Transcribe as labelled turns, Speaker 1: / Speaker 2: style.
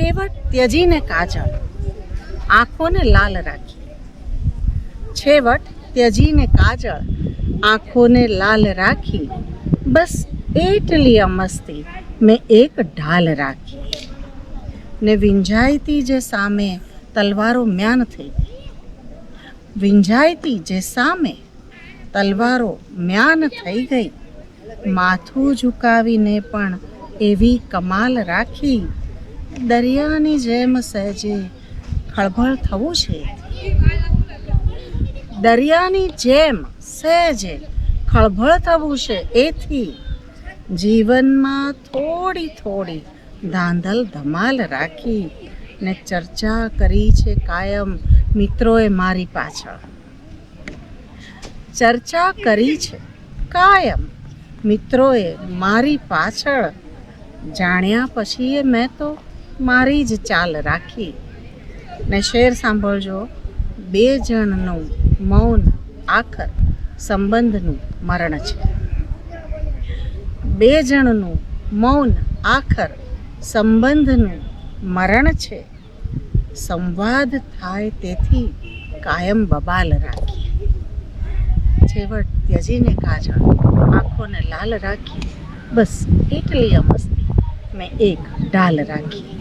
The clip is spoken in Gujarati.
Speaker 1: છેવટ ત્યજીને કાજળ, આંખોને લાલ રાખી. છેવટ ત્યજીને કાજળ, આંખોને લાલ રાખી. બસ એટલી અમસ્તી મેં એક ઢાલ રાખી. ને વિંજાયતી જે સામે તલવારો મ્યાન થઈ વિંજાયતી જે સામે તલવારો મ્યાન થઈ ગઈ. માથું ઝુકાવીને પણ એવી કમાલ રાખી. દરિયાની જેમ સહેજે ખળભળ થવું છે. દરિયાની જેમ સહેજે ખળભળ થવું છે. એથી જીવનમાં થોડી થોડી ધાંધલ ધમાલ રાખી ને ચર્ચા કરી છે કાયમ મિત્રોએ મારી પાછળ. ચર્ચા કરી છે કાયમ મિત્રોએ મારી પાછળ. જાણ્યા પછી મેં તો મારી જ ચાલ રાખી. ને શેર સાંભળજો, બે જણનું મૌન આખર સંબંધનું મરણ છે. બે જણનું મૌન આખર સંબંધનું મરણ છે. સંવાદ થાય તેથી કાયમ બબાલ રાખી. છેવટ ત્યજીને કાજળ આંખોને લાલ રાખી. બસ, એટલી અમસ્તી મેં એક ઢાલ રાખી.